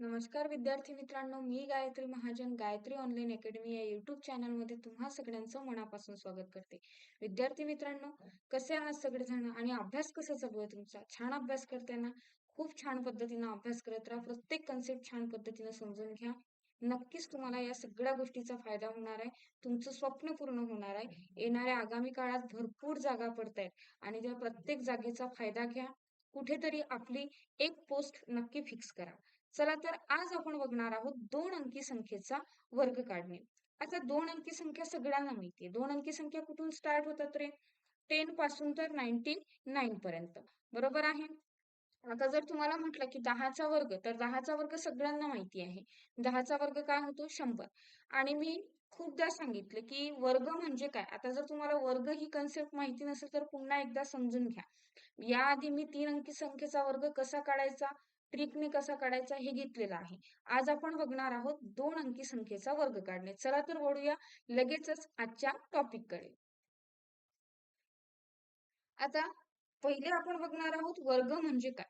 नमस्कार विद्यार्थी मित्रांनो मी गायत्री महाजन गायत्री ऑनलाईन अकॅडमी या युट्यूब चॅनलमध्ये तुम्हा सगळ्यांचं मनापासून स्वागत करते. विद्यार्थी मित्रांनो कसे आहात सगळेजण आणि अभ्यास कसा चालू आहे तुमचा? छान अभ्यास करताना खूप छान पद्धतीनं अभ्यास करत राहा प्रत्येक कन्सेप्ट छान पद्धतीनं समजून घ्या. नक्कीच तुम्हाला या सगळ्या गोष्टीचा फायदा होणार आहे तुमचं स्वप्न पूर्ण होणार आहे. येणाऱ्या आगामी काळात भरपूर जागा पडतायत आणि त्या प्रत्येक जागेचा फायदा घ्या. कुठेतरी आपली एक पोस्ट नक्की फिक्स करा. चला तर आज आपण बघणार आहोत दोन अंकी संख्येचा वर्ग काढणे. आता दोन अंकी संख्या सगळ्यांना माहितीये. दोन अंकी संख्या कुठून स्टार्ट होतात रे? टेन पासून तर नाईन्टी नाईन पर्यंत. बरोबर आहे? आता जर तुम्हाला म्हटलं की दहाचा वर्ग तर दहाचा वर्ग सगळ्यांना माहिती आहे. दहाचा वर्ग काय होतो? शंभर. आणि मी खूपदा सांगितलं की वर्ग म्हणजे काय? आता जर तुम्हाला वर्ग ही कन्सेप्ट माहिती नसेल तर पुन्हा एकदा समजून घ्या. याआधी मी तीन अंकी संख्येचा वर्ग कसा काढायचा? ट्रिकने कसा काढायचा हे घेतलेलं आहे. आज आपण बघणार आहोत दोन अंकी संख्येचा वर्ग काढणे. चला तर वळूया. लगेचच आजच्या टॉपिककडे. आता पहिले आपण बघणार आहोत वर्ग म्हणजे काय?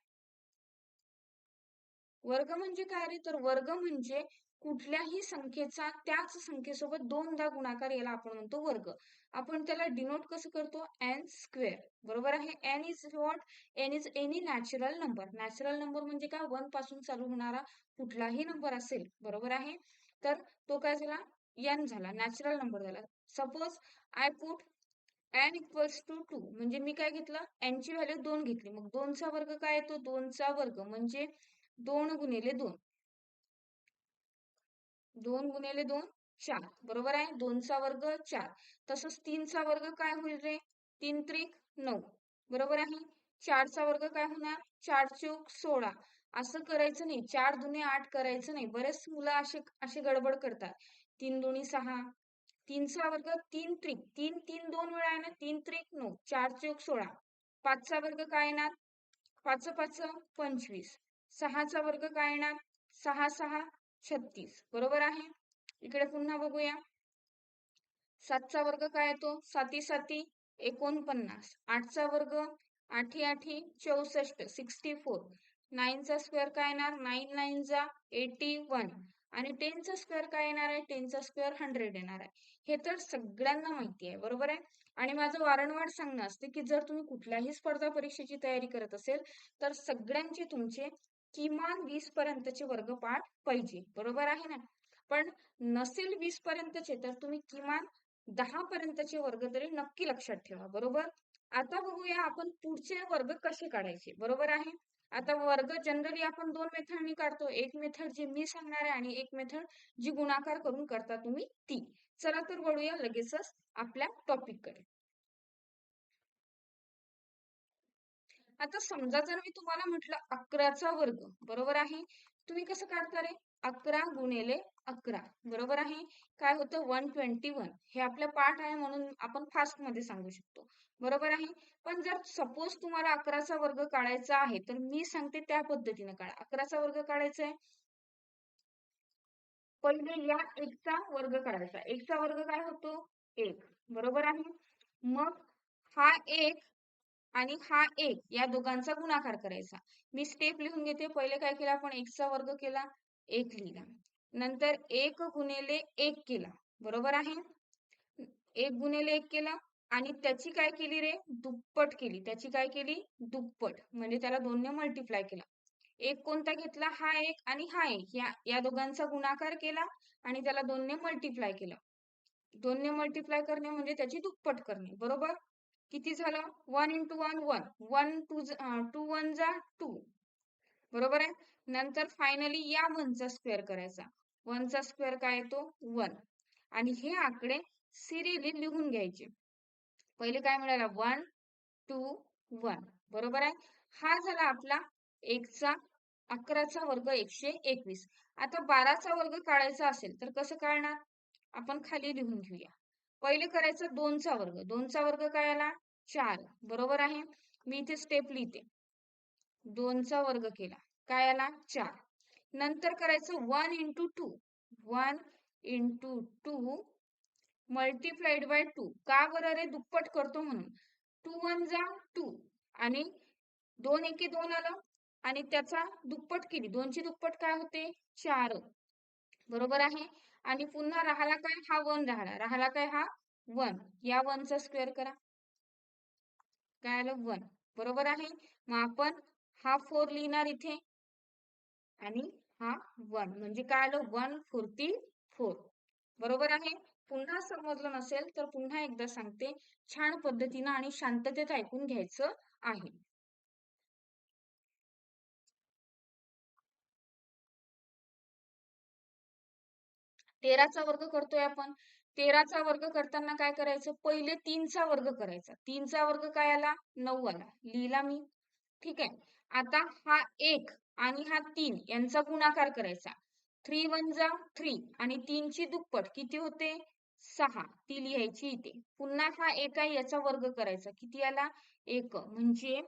वर्ग म्हणजे काय रे? तर वर्ग म्हणजे कुठल्याही संख्येचा त्याच संख्येसोबत दोनदा गुणाकार याला आपण म्हणतो वर्ग. आपण त्याला डिनोट कसं करतो? एन स्क्वेअर बरोबर आहे? N is what n is any natural number natural number म्हणजे काय? वनपासून चालू होणारा कुठलाही नंबर असेल. बरोबर आहे? तर तो काय झाला? एन झाला. नॅचरल नंबर झाला. Suppose I put n equals to two म्हणजे मी काय घेतलं? एनची व्हॅल्यू दोन घेतली. मग दोनचा वर्ग काय येतो? दोनचा वर्ग. म्हणजे दोन गुणिले दोन. दोन गुणिले दोन चार. बरोबर आहे? दोनचा वर्ग चार. तसंच तीनचा वर्ग काय होईल रे? तीन त्रिक नऊ. बरोबर आहे? चारचा वर्ग काय होणार? चार चौक सोळा. असं करायचं नाही. चार दुने आठ करायचं नाही. बरेच मुलं असे असे गडबड करतात. तीन दोन्ही सहा. तीनचा वर्ग तीन त्रिक. तीन तीन दोन वेळा आहे ना? तीन त्रिक नऊ. चार चौक सोळा. पाचचा वर्ग काय येणार? पाच पाच पंचवीस. सहाचा वर्ग काय येणार? सहा सहा. छत्तीस. बरोबर आहे? इकडे पुन्हा बघूया. सातचा वर्ग काय येतो साती साती एकोणपन्नास. आठचा वर्ग आठी आठी चौसष्ट सिक्स्टी फोर. नाईनचा स्क्वेअर काय येणार? नाईन नाईन जा एटी वन. आणि टेनचा स्क्वेअर काय येणार आहे? टेनचा स्क्वेअर हंड्रेड येणार आहे. हे तर सगळ्यांना माहिती आहे. बरोबर आहे? आणि माझं वारंवार सांगणं असते की जर तुम्ही कुठल्याही स्पर्धा परीक्षेची तयारी करत असेल तर सगळ्यांचे तुमचे किमान वीस पर्यंतचे वर्गपाठ पाहिजे. बरोबर आहे ना? पण नसेल वीस पर्यंतचे तर तुम्ही किमान दहा पर्यंतचे वर्ग तरी नक्की लक्षात ठेवा. बरोबर? आता बघूया आपण पुढचे वर्ग कसे काढायचे. बरोबर आहे? आता वर्ग जनरली आपण दोन मेथडनी काढतो. एक मेथड जी मी सांगणार आहे आणि एक मेथड जी गुणाकार करून करता तुम्ही ती. चला तर वळूया लगेचच आपल्या टॉपिककडे. आता समजा जर मी तुम्हाला म्हटलं अकराचा वर्ग बरोबर आहे? तुम्ही कसं काढता रे अकरा गुणिले अकरा बरोबर आहे? काय होतं? One twenty one. हे आपला पाठ आहे म्हणून आपण फास्टमध्ये सांगू शकतो. बरोबर आहे? पण जर सपोज तुम्हाला अकराचा वर्ग काढायचा आहे तर मी सांगते त्या पद्धतीने काढा. अकराचा वर्ग काढायचा आहे. पहिले या एकचा वर्ग काढायचा. एकचा वर्ग काय होतो? एक. बरोबर आहे? मग हा एक आणि हा एक या दोघांचा गुणाकार करायचा. मी स्टेप लिहून घेते. पहिले काय केलं? आपण एकचा वर्ग केला. एक लिहिला. नंतर एक गुणिले एक केला. बरोबर आहे? एक गुणिले एक केला. आणि त्याची काय केली रे? दुप्पट केली. त्याची काय केली? दुप्पट. म्हणजे त्याला दोनने मल्टिप्लाय केला. एक कोणता घेतला? हा एक आणि हा एक. या या दोघांचा गुणाकार केला आणि त्याला दोनने मल्टिप्लाय केलं. दोनने मल्टिप्लाय करणे म्हणजे त्याची दुप्पट करणे. बरोबर? किती झालं? One into one one one two two one जा टू बरोबर आहे? नंतर फायनली या वनचा स्क्वेअर करायचा. वनचा स्क्वेअर काय येतो? वन आणि हे आकडे सिरियली लिहून घ्यायचे. पहिले काय मिळाला? वन टू वन बरोबर आहे? हा झाला आपला एकचा अकराचा वर्ग एकशे एकवीस. आता बाराचा वर्ग काढायचा असेल तर कसं काढणार? आपण खाली लिहून घेऊया. पहिले करायचं दोनचा वर्ग. दोनचा वर्ग काय आला? चार. बरोबर आहे? मी इथे स्टेप लिहिते. दोनचा वर्ग केला. काय आला? चार. नंतर करायचं one into two one into two multiplied by two का बरं रे? दुप्पट करतो म्हणून. टू वन जा टू आणि दोन एके दोन आलं. आणि त्याचा दुप्पट केली. दोनची दुप्पट काय होते? चार. बरोबर आहे? आणि पुन्हा राहिला काय? हा वन राहिला. राहिला काय? हा वन या वनचा स्क्वेअर करा. काय आलं वन. बरोबर आहे? मग आपण हा फोर लिहिणार इथे. आणि हा वन. म्हणजे काय आलं वन फोर्टी फोर बरोबर आहे? पुन्हा समजलं नसेल तर पुन्हा एकदा सांगते. छान पद्धतीनं आणि शांततेत ऐकून घ्यायचं आहे. तेराचा वर्ग करतोय आपण. तेराचा वर्ग करताना काय करायचं? पहिले तीनचा वर्ग करायचा. तीनचा वर्ग काय आला? नऊ आला. लिहिला मी. ठीक आहे. आता हा एक आणि हा तीन यांचा गुणाकार करायचा. थ्री वन जा थ्री आणि तीनची दुप्पट किती होते? सहा. ती लिहायची इथे. पुन्हा हा एक आहे याचा वर्ग करायचा. किती आला? एक. म्हणजे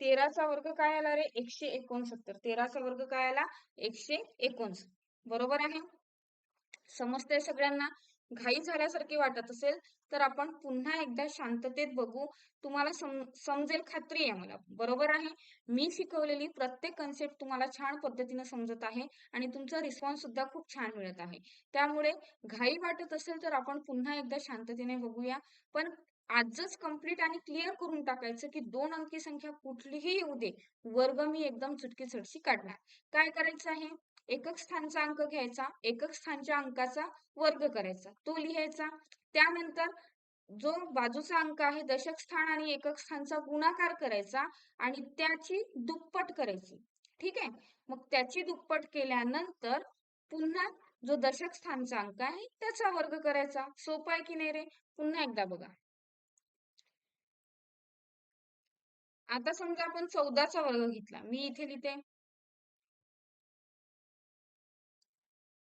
तेराचा वर्ग काय आला रे? एकशे एकोणसत्तर. तेराचा वर्ग काय आला? एकशे एकोणसत्तर. बरोबर आहे? समजतंय सगळ्यांना? घाई झाल्यासारखी वाटत असेल तर आपण पुन्हा एकदा शांततेत बघू. तुम्हाला सम समजेल खात्री आहे मला बरोबर आहे? मी शिकवलेली प्रत्येक कन्सेप्ट तुम्हाला छान पद्धतीने समजत आहे आणि तुमचा रिस्पॉन्स सुद्धा खूप छान मिळत आहे. त्यामुळे घाई वाटत असेल तर आपण पुन्हा एकदा शांततेने बघूया. पण आजच कंप्लीट आणि क्लिअर करून टाकायचं की दोन अंकी संख्या कुठलीही येऊ दे. वर्ग मी एकदम चुटकी चटशी काढणार. काय करायचं आहे? एकक स्थानचा अंक घ्यायचा एकक स्थानच्या अंकाचा वर्ग करायचा. तो लिहायचा. त्यानंतर जो बाजूचा अंक आहे दशक स्थान आणि एकक स्थानचा गुणाकार करायचा आणि त्याची दुप्पट करायची. ठीक आहे? मग त्याची दुप्पट केल्यानंतर पुन्हा जो दशक स्थानचा अंक आहे त्याचा वर्ग करायचा. सोपा आहे की नाही रे? पुन्हा एकदा बघा. आता समजा आपण चौदाचा वर्ग घेतला. मी इथे लिहिते.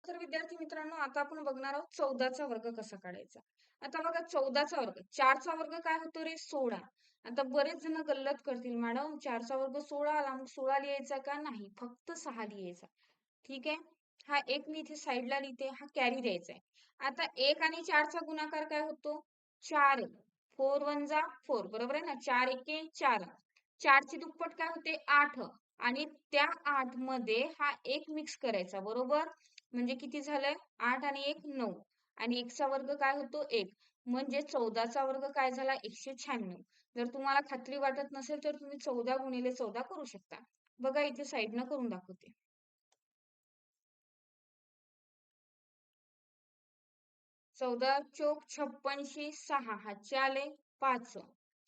तर विद्यार्थी मित्रांनो आता आपण बघणार आहोत चौदाचा वर्ग कसा काढायचा. आता बघा चौदाचा वर्ग चारचा वर्ग काय होतो रे? सोळा. आता बरेच जण गल्लत करतील मॅडम चारचा वर्ग सोळा आला मग सोळा लिहायचा का? नाही फक्त सहा लिहायचा. ठीक आहे? हा एक मी इथे साईडला लिहिते हा कॅरी द्यायचा आहे. आता एक आणि चारचा गुणाकार काय होतो? चार फोर वन जा फोर. बरोबर आहे ना? चार एके चार चारची दुप्पट काय होते? आठ. आणि त्या आठमध्ये हा एक मिक्स करायचा बरोबर? म्हणजे किती झालंय? आठ आणि एक नऊ. आणि एकचा वर्ग काय होतो? एक. म्हणजे चौदाचा वर्ग काय झाला? एकशे शहाण्णव. जर तुम्हाला खात्री वाटत नसेल तर तुम्ही चौदा गुणिले चौदा करू शकता. बघा इथे साईडनं करून दाखवते. चौदा चोक छप्पनशी सहा. हातचे आले पाच.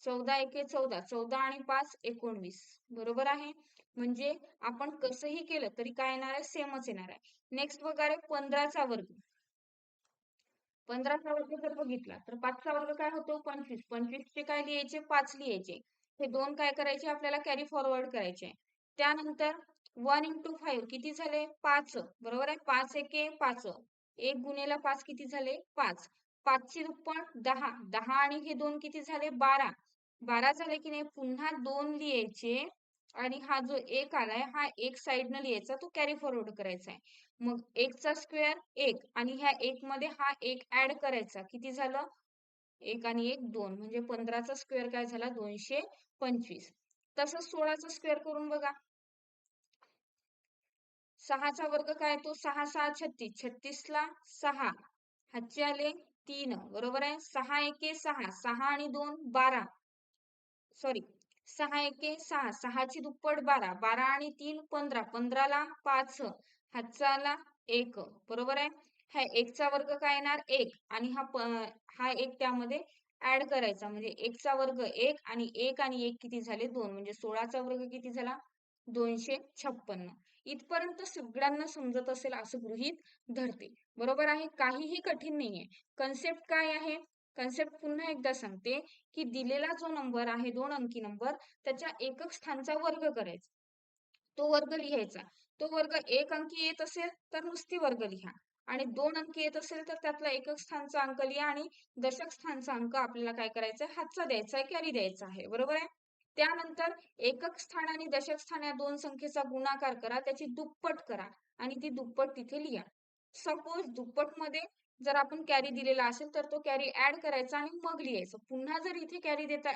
चौदा एके चौदा. चौदा आणि पाच एकोणवीस. बरोबर आहे? म्हणजे आपण कसंही केलं तरी काय येणार आहे? सेमच येणार आहे. नेक्स्ट बघा रे पंधराचा वर्ग. पंधराचा वर्ग जर बघितला तर पाचचा वर्ग काय होतो? पंचवीस. पंचवीसचे काय लिहायचे? पाच लिहायचे. हे दोन काय करायचे? आपल्याला कॅरी फॉरवर्ड करायचे. त्यानंतर वन इंटू फाईव्ह किती झाले? पाच. बरोबर आहे? पाच एके पाच. एक गुन्हेला पाच किती झाले? पाच. पाचशे दुप्पट दहा. दहा आणि हे दोन किती झाले? बारा. बारा झाले की नाही? पुन्हा दोन लिहायचे. आणि हा जो एक आलाय हा एक साईडनं लिहायचा तो कॅरी फॉरवर्ड करायचा आहे. मग एकचा स्क्वेअर एक आणि ह्या एक मध्ये हा एक ऍड करायचा. किती झालं? एक आणि एक दोन. म्हणजे पंधराचा स्क्वेअर काय झाला? दोनशे पंचवीस. तसंच सोळाचा स्क्वेअर करून बघा. सहाचा वर्ग काय तो? सहा सहा छत्तीस. छत्तीसला सहा. हातचे आले तीन. बरोबर आहे? सहा एके सहा. सहा आणि दोन बारा. सॉरी सहा एके सहा. सहाची दुप्पट बारा. बारा आणि तीन पंधरा. पंधराला पाच. हातचाला एक. बरोबर आहे? हा एकचा वर्ग काय येणार? एक. आणि हा हा एक त्यामध्ये ऍड करायचा. म्हणजे एकचा वर्ग एक आणि एक आणि एक किती झाले? दोन. म्हणजे सोळाचा वर्ग किती झाला? दोनशे छप्पन्न. इथपर्यंत सगळ्यांना समजत असेल असं गृहीत धरते. बरोबर आहे? काहीही कठीण नाहीये. कन्सेप्ट काय आहे? कन्सेप्ट पुन्हा एकदा सांगते की दिलेला जो नंबर आहे दोन अंकी नंबर त्याच्या एकक स्थानचा वर्ग करायचा. तो वर्ग लिहायचा. तो वर्ग एक अंकी येत असेल तर नुसती वर्ग लिहा. आणि दोन अंकी येत असेल तर त्यातला एकक स्थानचा अंक लिहा आणि दशक स्थानचा अंक आपल्याला काय करायचा आहे? हातचा द्यायचा आहे कॅरी द्यायचा आहे. बरोबर आहे? त्यानंतर एकक स्थान आणि दशक स्थान या दोन संख्येचा गुणाकार करा. त्याची दुप्पट करा आणि ती दुप्पट तिथे लिहा. सपोज दुप्पटमध्ये जर आपण कॅरी दिलेला असेल तर तो कॅरी ऍड करायचा आणि मग लिहायचं. पुन्हा जर इथे कॅरी देता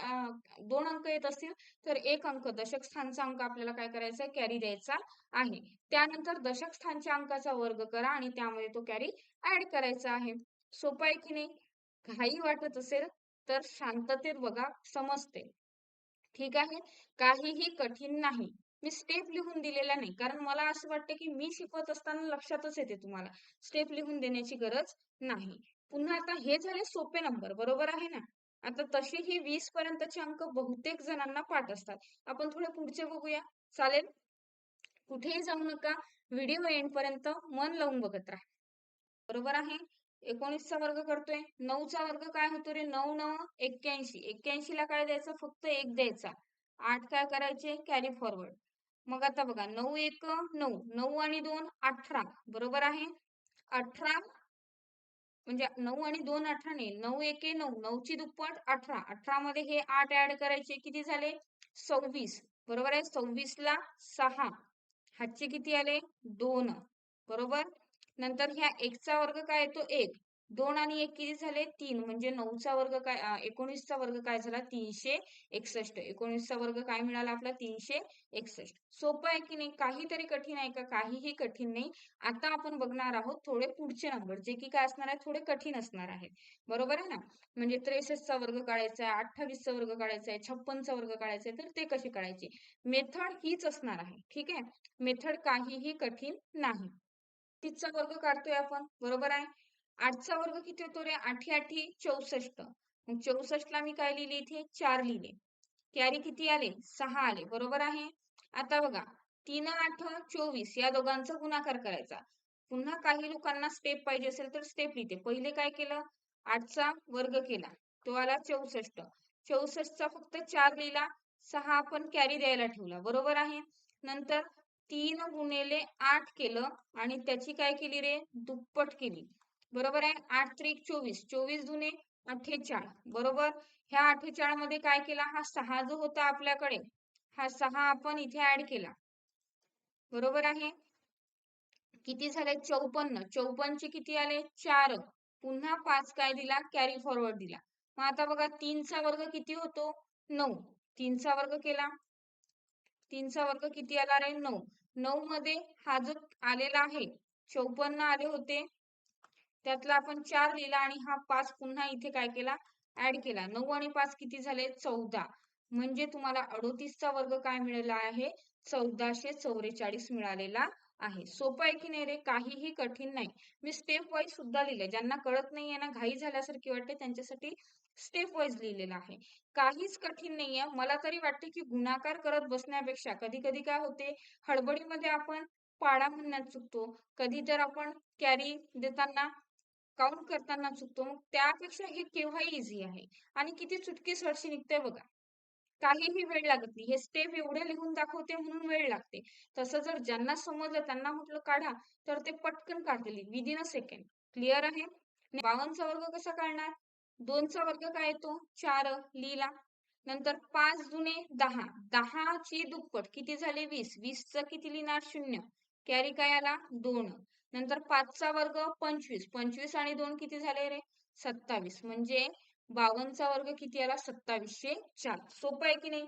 दोन अंक येत असतील तर एक अंक दशक स्थानचा अंक आपल्याला काय करायचा आहे कॅरी द्यायचा आहे. त्यानंतर दशक स्थानच्या अंकाचा वर्ग करा आणि त्यामध्ये तो कॅरी ऍड करायचा आहे. सोपं आहे की नाही? घाई वाटत असेल तर शांततेत बघा समजते. ठीक आहे? काहीही कठीण नाही. मी स्टेप लिहून दिलेल्या नाही. कारण मला असं वाटतं की मी शिकवत असताना लक्षातच येते तुम्हाला. स्टेप लिहून देण्याची गरज नाही. पुन्हा आता हे झाले सोपे नंबर बरोबर आहे ना? आता तसे ही वीस पर्यंतचे अंक बहुतेक जणांना पाठ असतात. आपण थोडे पुढचे बघूया. चालेल? कुठेही जाऊ नका. व्हिडिओ एंड पर्यंत मन लावून बघत राहा. बरोबर आहे? एकोणीसचा वर्ग करतोय. नऊचा वर्ग काय होतो रे? नऊ नऊ एक्क्याऐंशी. एक्क्याऐंशी ला काय द्यायचं? फक्त एक द्यायचा. आठ काय करायचे? कॅरी फॉरवर्ड मग आता बघा नऊ एक नऊ. नऊ आणि दोन अठरा. बरोबर आहे? अठरा म्हणजे नऊ आणि दोन अठरा नाही नऊ एके नऊ. नऊची दुप्पट अठरा. अठरा मध्ये हे आठ ऍड करायचे किती झाले? सव्वीस. बरोबर आहे? सव्वीस ला सहा. हातचे किती आले? दोन. बरोबर? नंतर ह्या एकचा वर्ग काय येतो? एक. दोन आणि एक किती झाले? तीन. म्हणजे नऊचा वर्ग काय एकोणीसचा वर्ग काय झाला? तीनशे एकसष्ट. एकोणीसचा वर्ग काय मिळाला आपला? तीनशे एकसष्ट. सोपं आहे की नाही? काहीतरी कठीण आहे का? काहीही कठीण नाही. आता आपण बघणार आहोत थोडे पुढचे नंबर जे की काय असणार आहे थोडे कठीण असणार आहेत. बरोबर आहे ना? म्हणजे त्रेसष्टचा वर्ग काढायचा आहे अठ्ठावीसचा वर्ग काढायचा आहे छप्पनचा वर्ग काढायचा आहे तर ते कसे काढायचे? मेथड हीच असणार आहे. ठीक आहे? मेथड काहीही कठीण नाही. तीसचा वर्ग काढतोय आपण. बरोबर आहे? आठचा वर्ग किती होतो रे? आठी आठी चौसष्ट. मग चौसष्ट ला मी काय लिहिले इथे? चार लिहिले. कॅरी किती आले? सहा आले. बरोबर आहे? आता बघा. तीन आठ चोवीस या दोघांचा गुणाकार करायचा. पुन्हा काही लोकांना स्टेप पाहिजे असेल तर स्टेप लिहिते. पहिले काय केलं? आठचा वर्ग केला. तो आला चौसष्ट. चौसष्टचा फक्त चार लिहिला. सहा आपण कॅरी द्यायला ठेवला. बरोबर आहे? नंतर तीन गुणेले आठ केलं आणि त्याची काय केली रे? दुप्पट केली. बरोबर आहे? आठ त्रिक चोवीस. चोवीस दुने अठ्ठेचाळ. बरोबर? ह्या अठ्ठेचाळमध्ये काय केला? हा सहा जो होता आपल्याकडे हा सहा आपण इथे ऍड केला. बरोबर आहे? किती झाले? चौपन्न. चौपन्नचे किती आले? चार. पुन्हा पाच काय दिला? कॅरी फॉरवर्ड दिला. मग आता बघा तीनचा वर्ग किती होतो? नऊ. तीनचा वर्ग केला. तीनचा वर्ग किती आला रे? नऊ. नऊ मध्ये हा जो आलेला आहे चौपन्न आले होते. त्यातला आपण चार लिहिला आणि हा पाच पुन्हा इथे काय केला? ऍड केला. नऊ आणि पाच किती झाले? चौदा. म्हणजे तुम्हाला अडोतीसचा वर्ग काय मिळाला आहे? चौदाशे चौवेचाळीस मिळालेला आहे. सोपं आहे की नाही रे? काहीही कठीण नाही. मी स्टेप वाईज सुद्धा लिहिले ज्यांना कळत नाहीये ना घाई झाल्यासारखी वाटते त्यांच्यासाठी स्टेप वाईज लिहिलेलं आहे. काहीच कठीण नाहीये. मला तरी वाटते की गुणाकार करत बसण्यापेक्षा कधी कधी काय होते? हडबडीमध्ये आपण पाडा म्हणण्यात चुकतो. कधी तर आपण कॅरी देताना काउंट करताना चुकतो मग त्यापेक्षा हे केव्हाही इझी आहे? आणि किती चुटकी सरशी निघते बघा. काहीही वेळ लागत नाही. हे स्टेप एवढे लिहून दाखवते म्हणून वेळ लागते. तसं जर ज्यांना समजलं त्यांना म्हटलं काढा तर ते पटकन काढतील. विदिन अ सेकंड क्लिअर आहे? बावनचा वर्ग कसा काढणार? दोनचा वर्ग काय येतो? चार. लिहिला. नंतर पाच जुने दहा. दहाची दुप्पट किती झाले? वीस. वीसचं किती लिहिणार? शून्य. कॅरी काय आला? दोन. नंतर पाचचा वर्ग पंचवीस. पंचवीस आणि दोन किती झाले रे? सत्तावीस. म्हणजे बावनचा वर्ग किती आला? सत्तावीसशे चार. सोपं आहे की नाही?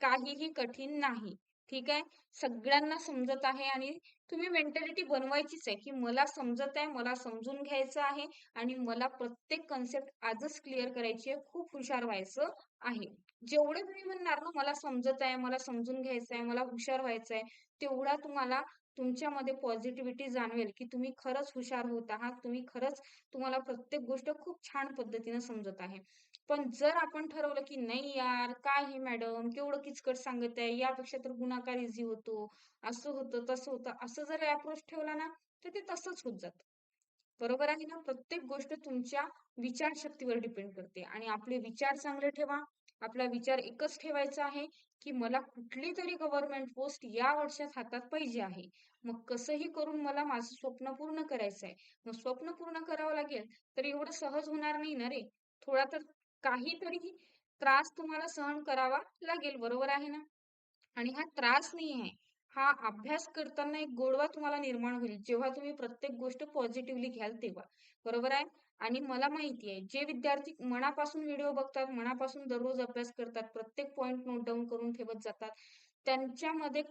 काहीही कठीण नाही. ठीक आहे? सगळ्यांना समजत आहे आणि तुम्ही मेंटॅलिटी बनवायचीच आहे की मला समजत आहे मला समजून घ्यायचं आहे आणि मला प्रत्येक कन्सेप्ट आजच क्लिअर करायची आहे. खूप हुशार व्हायचं आहे. जेवढं तुम्ही म्हणणार ना मला समजत आहे मला समजून घ्यायचं आहे मला हुशार व्हायचं आहे तेवढा तुम्हाला तुमच्यामध्ये पॉझिटिव्हिटी जाणवेल की तुम्ही खरंच हुशार होत आहात. तुम्ही खरंच तुम्हाला प्रत्येक गोष्ट खूप छान पद्धतीने समजत आहे. पण जर आपण ठरवलं की नाही यार काय हे मॅडम केवढं किचकट सांगत आहे? यापेक्षा तर गुणाकार इझी होतो. असं होतं तसं होतं. असं जर अप्रोच ठेवला ना तर ते तसंच होत जातं. बरोबर आहे ना? प्रत्येक गोष्ट तुमच्या विचारशक्तीवर डिपेंड करते. आणि आपले विचार चांगले ठेवा. आपला विचार एकच ठेवायचा आहे की मला कुठली तरी गव्हर्नमेंट पोस्ट या वर्षात हातात पाहिजे आहे. मग कसंही करून मला माझं स्वप्न पूर्ण करायचं आहे. मग स्वप्न पूर्ण करावं लागेल तर एवढं सहज होणार नाही ना रे. थोडा तर काहीतरी त्रास तुम्हाला सहन करावा लागेल बरोबर आहे ना? आणि हा त्रास नाही आहे. हा अभ्यास करताना एक गोडवा तुम्हाला निर्माण होईल. जेव्हा तुम्ही प्रत्येक गोष्ट पॉझिटिव्हली घ्याल तेव्हा. बरोबर आहे? आणि मला माहिती आहे जे विद्यार्थी मनापासून व्हिडिओ बघतात मनापासून दररोज अभ्यास करतात प्रत्येक पॉइंट नोट डाऊन करून ठेवत जातात त्यांच्यामध्ये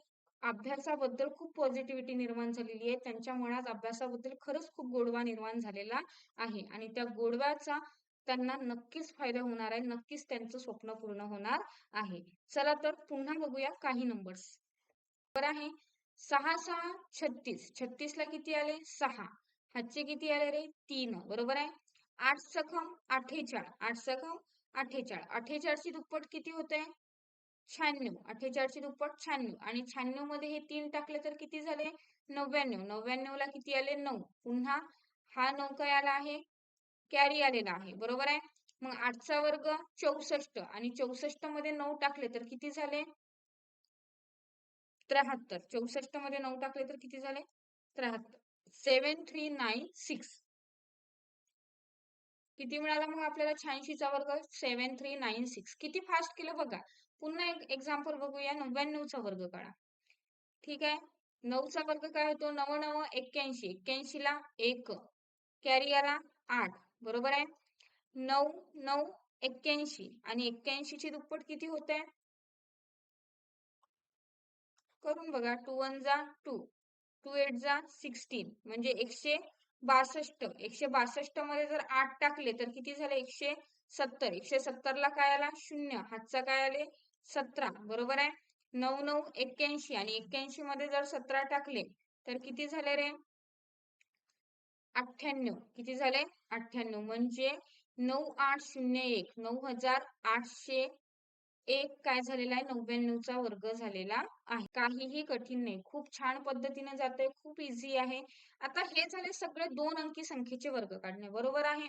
अभ्यासाबद्दल खूप पॉझिटिव्हिटी निर्माण झालेली आहे. त्यांच्या मनात अभ्यासाबद्दल खरंच खूप गोडवा निर्माण झालेला आहे. आणि त्या गोडव्याचा त्यांना नक्कीच फायदा होणार आहे नक्कीच त्यांचं स्वप्न पूर्ण होणार आहे. चला तर पुन्हा बघूया काही नंबर्स बरं आहे सहा सहा छत्तीस. छत्तीस ला किती आले? सहा. हातचे किती आले रे? तीन. बरोबर आहे? आठ सखम अठ्ठेचाळ. आठ सखम अठ्ठेचाळ. अठ्ठेचाळची दुप्पट किती होते? शहाण्णव. अठ्ठेचाळची दुप्पट शहाण्णव. आणि शहाण्णवमध्ये हे तीन टाकले तर किती झाले? नव्याण्णव. नव्याण्णव ला किती आले? नऊ. पुन्हा हा नऊ काय आला आहे? कॅरी आलेला आहे. बरोबर आहे? मग आठचा वर्ग चौसष्ट. आणि चौसष्टमध्ये नऊ टाकले तर किती झाले? त्र्याहत्तर. चौसष्टमध्ये नऊ टाकले तर किती झाले? त्र्याहत्तर. Seven three nine six. किती मिळाला मग आपल्याला शहाऐंशीचा वर्ग? Seven three nine six. किती फास्ट केलं बघा. पुन्हा एक एक्झाम्पल बघूया. नव्याण्णवचा वर्ग काढा. ठीक आहे? नऊचा वर्ग काय होतो? नव नव एक्क्याऐंशी. एक्क्याऐंशी ला एक. कॅरी आला आठ. बरोबर आहे? नऊ नऊ एक्क्याऐंशी. आणि एक्क्याऐंशी ची दुप्पट किती होते? करून बघा. टू वन जा टू. टू एट जा सिक्स्टीन म्हणजे एकशे बासष्ट. एकशे बासष्टमध्ये जर आठ टाकले तर किती झाले? एकशे सत्तर. एकशे सत्तर ला काय आला? शून्य. हातचा काय आले? सतरा. बरोबर आहे? नऊ नऊ एक्क्याऐंशी. आणि एक्क्याऐंशी मध्ये जर सतरा टाकले तर किती झाले रे? अठ्ठ्याण्णव. किती झाले? अठ्ठ्याण्णव. म्हणजे नऊ आठ शून्य एक. नऊ हजार आठशे एक काय झालेला आहे? नव्याण्णवचा वर्ग झालेला आहे. काहीही कठीण नाही. खूप छान पद्धतीने जाते खूप इझी आहे. आता हे झाले सगळे दोन अंकी संख्येचे वर्ग काढणे. बरोबर आहे?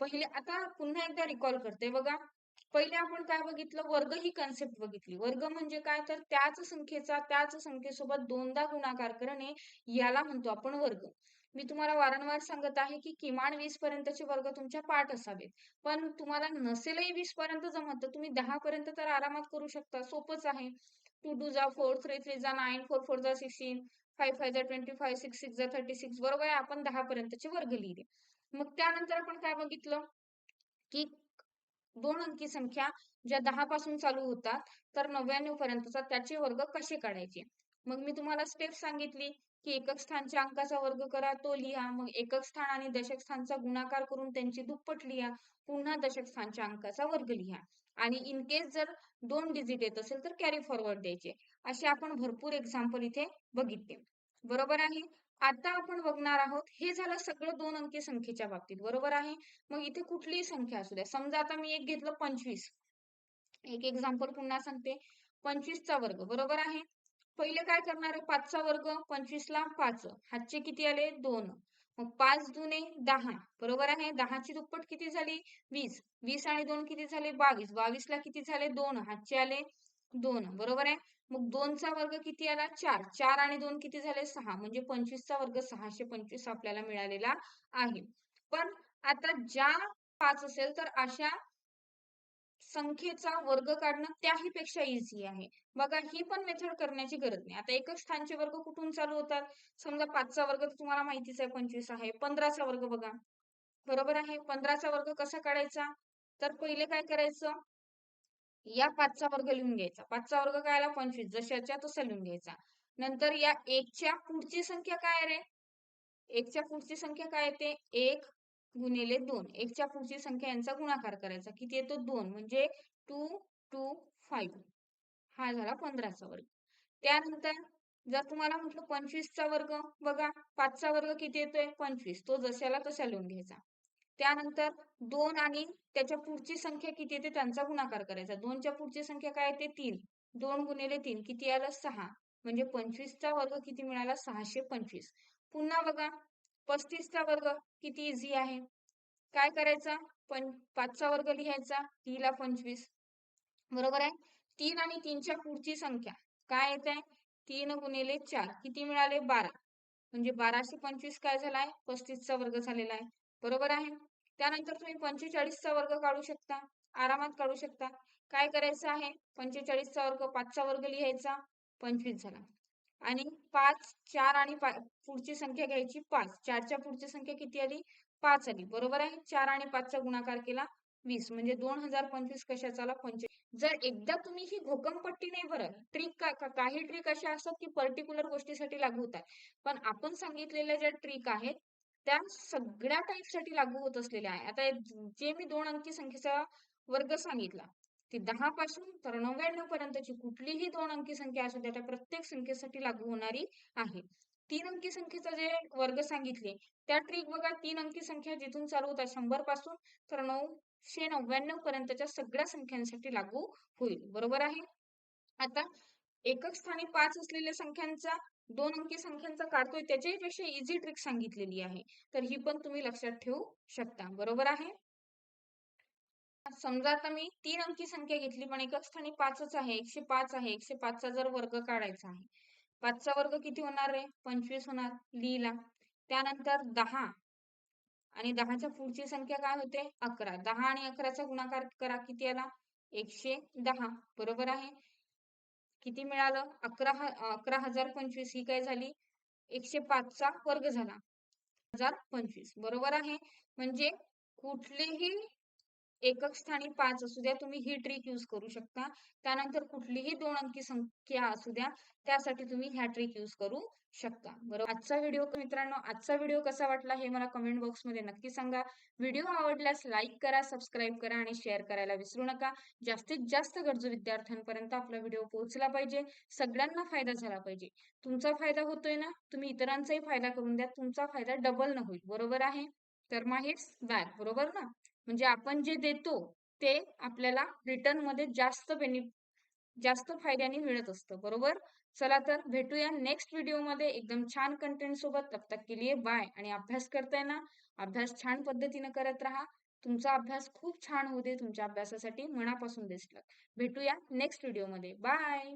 पहिले आता पुन्हा एकदा रिकॉल करते बघा. पहिले आपण काय बघितलं? वर्ग ही कन्सेप्ट बघितली. वर्ग म्हणजे काय? तर त्याच संख्येचा त्याच संख्येसोबत दोनदा गुणाकार करणे याला म्हणतो आपण वर्ग. मी तुम्हाला वारंवार सांगत आहे की किमान वीस पर्यंतचे वर्ग तुमच्या पाठ असावेत. पण तुम्हाला नसेलही वीस पर्यंत जमत तर तुम्ही दहा पर्यंत तर आरामात करू शकता. सोपच आहे. टू टू जा फोर थ्री थ्री जा नाईन फोर फोर जा सिक्स्टीन फाईव्ह फाय जा ट्वेंटी फाय सिक्स सिक्स जा थर्टी सिक्स बरोबर आहे. आपण दहा पर्यंतचे वर्ग लिहिले. मग त्यानंतर आपण काय बघितलं? की दोन अंकी संख्या ज्या दहा पासून चालू होतात तर नव्याण्णव पर्यंतचा त्याचे वर्ग कसे काढायचे? मग मी तुम्हाला स्टेप सांगितली. की एकक स्थानच्या अंकाचा वर्ग करा तो लिहा. मग एकक स्थान आणि दशक स्थानचा गुणाकार करून त्यांची दुप्पट लिहा. पुन्हा दशक स्थानच्या अंकाचा वर्ग लिहा. आणि इन केस जर दोन डिजिट येत असेल तर कॅरी फॉरवर्ड द्यायचे. असे आपण भरपूर एक्झाम्पल इथे बघितले. बरोबर आहे? आता आपण बघणार आहोत हे झालं सगळं दोन अंकी संख्येच्या बाबतीत. बरोबर आहे? मग इथे कुठलीही संख्या असू द्या. समजा आता मी एक घेतलं पंचवीस. एक एक्झाम्पल पुन्हा सांगते. पंचवीसचा वर्ग. बरोबर आहे? पहिले काय करणार? आहे पाचचा वर्ग पंचवीसला पाच. हातचे किती आले? दोन. मग पाच दुने दहा. बरोबर आहे? दहाची दुप्पट किती झाली? वीस. वीस आणि दोन किती झाले? बावीस. बावीस ला किती झाले? दोन. हातचे आले दोन. बरोबर आहे? मग दोनचा वर्ग किती आला? चार. चार आणि दोन किती झाले? सहा. म्हणजे पंचवीसचा वर्ग सहाशे पंचवीस आपल्याला मिळालेला आहे. पण आता ज्या पाच असेल तर अशा संख्येचा वर्ग काढणं त्याही पेक्षा इझी आहे. बघा ही पण मेथड करण्याची गरज नाही. आता एकच स्थानचे वर्ग कुठून चालू होतात? समजा पाचचा वर्ग तर तुम्हाला माहितीच आहे पंचवीस आहे. पंधराचा वर्ग बघा. बरोबर आहे? पंधराचा वर्ग कसा काढायचा? तर पहिले काय करायचं? या पाचचा वर्ग लिहून घ्यायचा. पाचचा वर्ग काय आला? पंचवीस. जशाच्या तसा लिहून घ्यायचा. नंतर या एकच्या पुढची संख्या काय रे? एकच्या पुढची संख्या काय येते एक गुणिले दोन. एकच्या पुढची संख्या यांचा गुणाकार करायचा. किती येतो? दोन. म्हणजे टू टू फाईव्ह हा झाला पंधराचा वर्ग. त्यानंतर जर तुम्हाला म्हटलं पंचवीसचा वर्ग बघा पाचचा वर्ग किती येतोय? पंचवीस. तो जशाला तसा लिहून घ्यायचा. त्यानंतर दोन आणि त्याच्या पुढची संख्या किती येते? त्यांचा गुणाकार करायचा. दोनच्या पुढची संख्या काय येते? तीन. दोन गुणिले तीन. किती आलं सहा. म्हणजे पंचवीसचा वर्ग किती मिळाला? सहाशे पंचवीस. पुन्हा बघा. पस्तीसचा वर्ग किती इझी आहे? काय करायचा? पण पाचचा वर्ग लिहायचा तीला पंचवीस. बरोबर आहे? तीन आणि तीनच्या पुढची संख्या. काय येत आहे तीन गुणिले चार. किती मिळाले? बारा. म्हणजे बाराशे पंचवीस काय झालाय? पस्तीसचा वर्ग झालेला आहे. बरोबर आहे? त्यानंतर तुम्ही पंचेचाळीसचा वर्ग काढू शकता. आरामात काढू शकता. काय करायचं आहे? पंचेचाळीसचा वर्ग पाचचा वर्ग लिहायचा. पंचवीस झाला. आणि पाच चार आणि पुढची संख्या घ्यायची पाच. चारच्या पुढची संख्या किती आली? पाच आली. बरोबर आहे? चार आणि पाचचा गुणाकार केला वीस. म्हणजे दोन हजार पंचवीस कशाचा आला पंचवीस. जर एकदा तुम्ही ही घोकमपट्टी नाही बरं ट्रिक का, का काही ट्रिक अशा असतात की पर्टिक्युलर गोष्टीसाठी लागू होतात. पण आपण सांगितलेल्या ज्या ट्रिक आहेत त्या सगळ्या टाईपसाठी लागू होत असलेल्या आहे. आता जे मी दोन अंकी संख्येचा वर्ग सांगितला ती दहा पासून तर नव्याण्णव पर्यंतची कुठलीही दोन अंकी संख्या असू द्या त्या प्रत्येक संख्येसाठी लागू होणारी आहे. तीन अंकी संख्येचा जे वर्ग सांगितले त्या ट्रिक बघा तीन अंकी संख्या जिथून चालू होतात शंभरपासून तर नऊशे नव्याण्णव पर्यंतच्या सगळ्या संख्यांसाठी लागू होईल. बरोबर आहे? आता एकक स्थानी पाच असलेल्या संख्यांचा दोन अंकी संख्यांचा काढतोय त्याच्याही पेक्षा इझी ट्रिक सांगितलेली आहे. तर ही पण तुम्ही लक्षात ठेवू शकता. बरोबर आहे? समजा आता मी तीन अंकी संख्या घेतली पण एकच स्थानी पाचच आहे एकशे पाच आहे एकशे पाचचा जर वर्ग काढायचा आहे पाचचा वर्ग किती होणार आहे पंचवीस होणार. लिहिला. त्यानंतर दहा. आणि दहाच्या पुढची संख्या काय होते? अकरा. दहा आणि अकराचा गुणाकार करा. किती आला? एकशे दहा. बरोबर आहे? किती मिळालं? अकरा अकरा हजार पंचवीस. ही काय झाली? एकशे पाचचा वर्ग झाला. हजार पंचवीस. बरोबर आहे? म्हणजे कुठलेही एकक स्थानी पाच असू द्या तुम्ही ही ट्रिक यूज करू शकता. त्यानंतर कुठलीही दोन अंकी संख्या असू द्या त्यासाठी तुम्ही ह्या ट्रिक यूज करू शकता. बरोबर? आजचा व्हिडिओ मित्रांनो आजचा व्हिडिओ कसा वाटला हे मला कमेंट बॉक्समध्ये नक्की सांगा. व्हिडिओ आवडल्यास लाईक करा सबस्क्राईब करा आणि शेअर करायला विसरू नका. जास्तीत जास्त गरजू विद्यार्थ्यांपर्यंत आपला व्हिडिओ पोहोचला पाहिजे. सगळ्यांना फायदा झाला पाहिजे. तुमचा फायदा होतोय ना तुम्ही इतरांचाही फायदा करून द्या. तुमचा फायदा डबल न होईल. बरोबर आहे? तर हेच बॅग बरोबर ना? म्हणजे आपण जे देतो ते आपल्याला रिटर्नमध्ये जास्त बेनिफिट जास्त फायद्याने मिळत असतं. बरोबर? चला तर भेटूया नेक्स्ट व्हिडिओमध्ये एकदम छान कंटेंट सोबत. तब तक के लिए बाय आणि अभ्यास करताय ना अभ्यास छान पद्धतीने करत राहा. तुमचा अभ्यास खूप छान होऊ दे. तुमच्या अभ्यासासाठी मनापासून बेस्ट भेटूया नेक्स्ट व्हिडिओमध्ये बाय